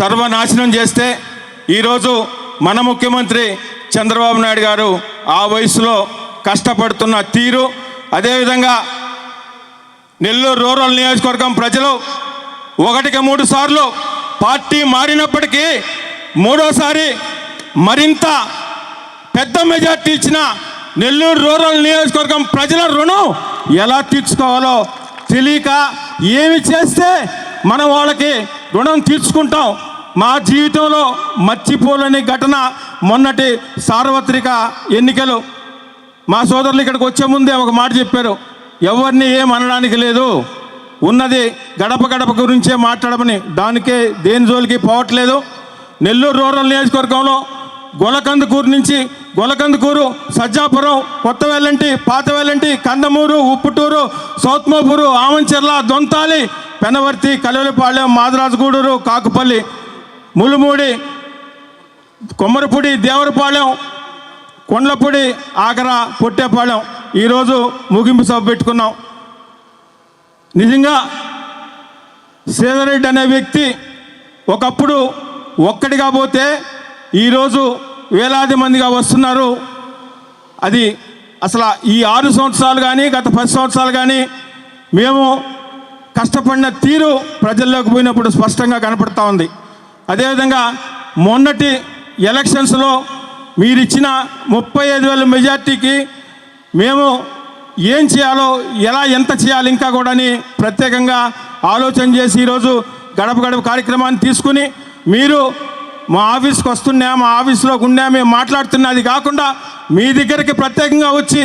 సర్వనాశనం చేస్తే ఈరోజు మన ముఖ్యమంత్రి చంద్రబాబు నాయుడు గారు ఆ వయసులో కష్టపడుతున్న తీరు అదేవిధంగా నెల్లూరు రూరల్ నియోజకవర్గం ప్రజలు ఒకటికి మూడు సార్లు పార్టీ మారినప్పటికీ మూడోసారి మరింత పెద్ద మెజార్టీ ఇచ్చిన నెల్లూరు రూరల్ నియోజకవర్గం ప్రజల రుణం ఎలా తీర్చుకోవాలో తెలియక ఏమి చేస్తే మనం వాళ్ళకి రుణం తీర్చుకుంటాం. మా జీవితంలో మర్చిపోలేని ఘటన మొన్నటి సార్వత్రిక ఎన్నికలు. మా సోదరులు ఇక్కడికి వచ్చే ముందే ఒక మాట చెప్పారు. ఎవరిని ఏం అనడానికి లేదు. ఉన్నది గడప గడప గురించే మాట్లాడమని. దానికే దేని జోలికి పోవట్లేదు. నెల్లూరు రూరల్ నియోజకవర్గంలో గొలకందుకూరు నుంచి గొలకందుకూరు సజ్జాపురం కొత్త వెల్లంటి పాత వెల్లంటి కందమూరు ఉప్పుటూరు సౌత్మోపూరు ఆమంచెర్ల దొంతాలి పెనవర్తి కలవలపాలెం మాదరాజుగూడూరు కాకుపల్లి ములుమూడి కొమ్మరపూడి దేవరపాలెం కొండలపూడి ఆగరా పొట్టేపాలెం. ఈరోజు ముగింపు సభ పెట్టుకున్నాం. నిజంగా శ్రీధరెడ్డి అనే వ్యక్తి ఒకప్పుడు ఒక్కడిగా పోతే ఈరోజు వేలాది మందిగా వస్తున్నారు. అది అసలు ఈ ఆరు సంవత్సరాలు కానీ గత పది సంవత్సరాలు కానీ మేము కష్టపడిన తీరు ప్రజల్లోకి పోయినప్పుడు స్పష్టంగా కనపడతా ఉంది. అదేవిధంగా మొన్నటి ఎలక్షన్స్లో మీరిచ్చిన ముప్పై ఐదు వేల మెజార్టీకి మేము ఏం చేయాలో ఎలా ఎంత చేయాలి ఇంకా కూడా అని ప్రత్యేకంగా ఆలోచన చేసి ఈరోజు గడప గడప కార్యక్రమాన్ని తీసుకుని మీరు మా ఆఫీస్కి వస్తున్నా మా ఆఫీస్లో ఉన్నా మేము మాట్లాడుతున్నది కాకుండా మీ దగ్గరికి ప్రత్యేకంగా వచ్చి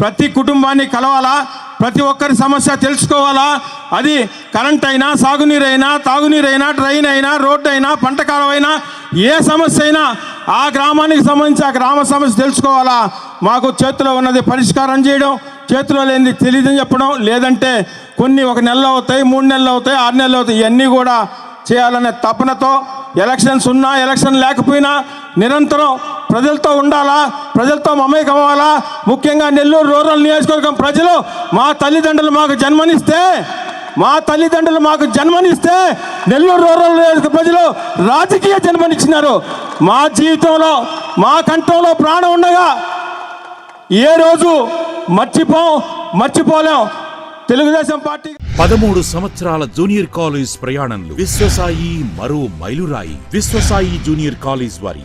ప్రతి కుటుంబాన్ని కలవాలా? ప్రతి ఒక్కరి సమస్య తెలుసుకోవాలా? అది కరెంట్ అయినా సాగునీరైనా తాగునీరైనా అయినా ట్రైన్ అయినా రోడ్డు అయినా పంట కాలం ఏ సమస్య అయినా ఆ గ్రామానికి సంబంధించి ఆ గ్రామ సమస్య తెలుసుకోవాలా? మాకు చేతిలో ఉన్నది పరిష్కారం చేయడం చేతిలో లేనిది తెలియదని చెప్పడం లేదంటే కొన్ని ఒక నెలలు అవుతాయి మూడు నెలలు అవుతాయి ఆరు నెలలు అవుతాయి ఇవన్నీ కూడా చేయాలనే తపనతో ఎలక్షన్స్ ఉన్నా ఎలక్షన్ లేకపోయినా నిరంతరం ప్రజలతో ఉండాలా? ప్రజలతో మమేకం అవ్వాలా ముఖ్యంగా నెల్లూరు రూరల్ నియోజకవర్గం ప్రజలు మా తల్లిదండ్రులు మాకు జన్మనిస్తే మా తల్లిదండ్రులు మాకు జన్మనిస్తే నెల్లూరు రూరల్ నియోజకవర్గ ప్రజలు రాజకీయ జన్మనిచ్చినారు. మా జీవితంలో మా కంఠంలో ప్రాణం ఉండగా ఏ రోజు మర్చిపోం మర్చిపోలేం. తెలుగుదేశం పార్టీ పదమూడు సంవత్సరాల జూనియర్ కాలేజ్ ప్రయాణంలో విశ్వసాయి మరో మైలురాయి. విశ్వసాయి జూనియర్ కాలేజ్ వారి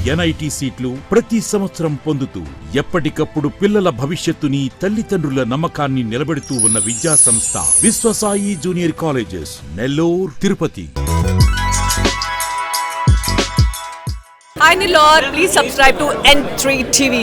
ఎన్ఐటి సీట్లు ప్రతి సంవత్సరం పొందుతూ ఎప్పటికప్పుడు పిల్లల భవిష్యత్తుని తల్లిదండ్రుల నమ్మకాన్ని నిలబెడుతూ ఉన్న విద్యా సంస్థ Viswasai junior colleges Nellore Tirupati Hi Nilor, please subscribe to N3 TV.